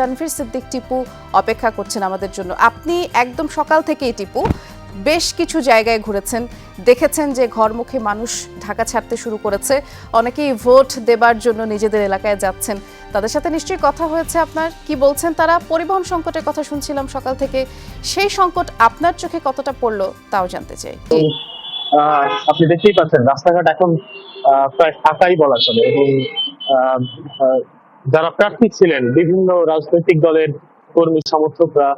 তানভীর সিদ্দিক টিপু অপেক্ষা করছেন আমাদের জন্য। আপনি একদম সকাল থেকেই টিপু, বেশ কিছু জায়গায় ঘুরেছেন, দেখেছেন যে ঘরমুখী মানুষ ঢাকা ছাড়তে শুরু করেছে, অনেকেই ভোট দেবার জন্য নিজেদের এলাকায় যাচ্ছেন। তাদের সাথে নিশ্চয়ই কথা হয়েছে আপনার, কি বলছেন তারা? পরিবহন সংকটের কথা শুনছিলাম সকাল থেকে, সেই সংকট আপনার চোখে কতটা পড়ল তাও জানতে চাই। আপনি দেখতেই পাচ্ছেন, রাস্তাঘাট এখন প্রায় ফাঁকাই বলা চলে এবং যারা প্রার্থী ছিলেন, বিভিন্ন রাজনৈতিক দলের কর্মী সমর্থকরা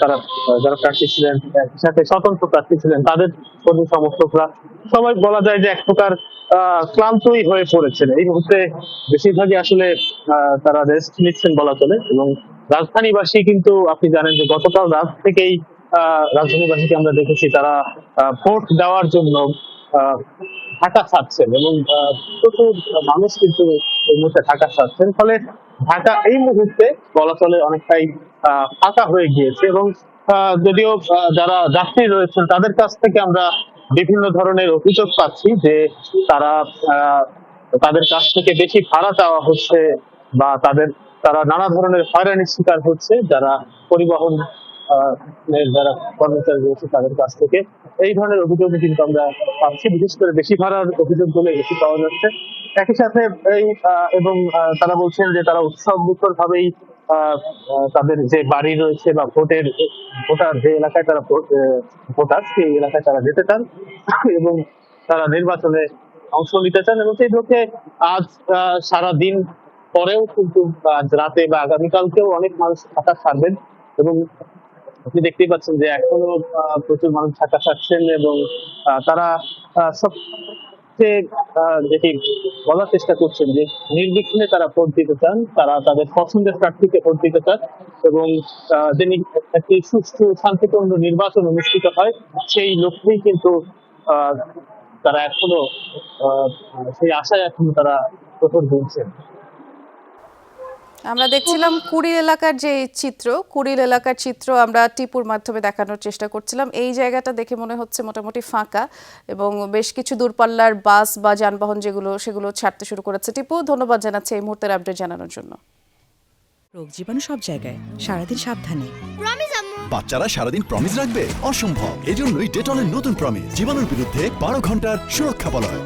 তারা যারা প্রার্থী ছিলেন সাথে স্বতন্ত্র প্রার্থী ছিলেন, তাদের কর্মী সমর্থকরা, সবাই বলা যায় যে এক প্রকার ক্লান্তই হয়ে পড়েছেন। এই মুহূর্তে বেশিরভাগই আসলে তারা রেস্ট নিচ্ছেন বলা চলে এবং রাজধানীবাসী কিন্তু আপনি জানেন যে গতকাল রাত থেকেই রাজধানীবাসীকে আমরা দেখেছি, তারা ভোট দেওয়ার জন্য ঢাকা ছাড়ছেন এবং প্রচুর মানুষ কিন্তু এই মুহূর্তে ঢাকা ছাড়ছেন। ফলে ঢাকা এই মুহূর্তে বলা চলে অনেকটাই ফাঁকা হয়ে গিয়েছে এবং যদিও যারা যাত্রী রয়েছেন তাদের কাছ থেকে আমরা বিভিন্ন ধরনের অভিযোগ পাচ্ছি যে তারা তাদের কাছ থেকে বেশি ভাড়া চাওয়া হচ্ছে বা তাদের, তারা নানা ধরনের হয়রানির শিকার হচ্ছে যারা পরিবহন যারা কর্মচারী রয়েছে তাদের কাছ থেকে এই ধরনের অভিযোগ কিন্তু আমরা পাচ্ছি। বিশেষ করে বেশি ভাড়ার অভিযোগগুলো বেশি পাওয়া যাচ্ছে। একই সাথে এই এবং তারা বলছেন যে তারা উৎসব মুখর ভাবেই তাদের যে বাড়ি রয়েছে বা ভোটের, ভোটার যে এলাকায় তারা ভোটার, সেই এলাকায় তারা যেতে চান এবং তারা নির্বাচনে অংশ নিতে চান এবং সেই লক্ষ্যে আজ সারা দিন পরেও কিন্তু রাতে বা আগামীকালকেও অনেক মানুষ ঢাকা ছাড়বেন এবং আপনি দেখতেই পাচ্ছেন যে এখনও প্রচুর মানুষ ঢাকা ছাড়ছেন এবং তারা আহ, যেটি বলার চেষ্টা করছেন যে নির্বিঘ্নে তারা ভোট দিতে চান তারা তাদের পছন্দের প্রার্থীকে ভোট দিতে চান এবং একটি সুষ্ঠু শান্তিপূর্ণ নির্বাচন অনুষ্ঠিত হয় সেই লক্ষ্যেই কিন্তু তারা এখনও সেই আশায় এখনও তারা প্রহর গুনছেন আমরা দেখছিলাম কুড়িল এলাকার যে চিত্র কুড়িল এলাকার চিত্র আমরা টিপুর মাধ্যমে দেখানোর চেষ্টা করছিলাম। এই জায়গাটা দেখে মনে হচ্ছে মোটামুটি ফাঁকা এবং বেশ কিছু দূরপাল্লার বাস বা যানবাহন যেগুলো সেগুলো ছাড়তে শুরু করেছে টিপু। ধন্যবাদ জানাচ্ছি এই মুহূর্তের আপডেট জানানোর জন্য। রোগ জীবাণু সব জায়গায় সারাদিন সাবধানে। বাচ্চারা সারাদিন প্রমিস রাখবে? অসম্ভব। এজন্যই ডেটলের নতুন প্রমিস জীবাণুর বিরুদ্ধে বারো ঘণ্টার সুরক্ষা বলয়।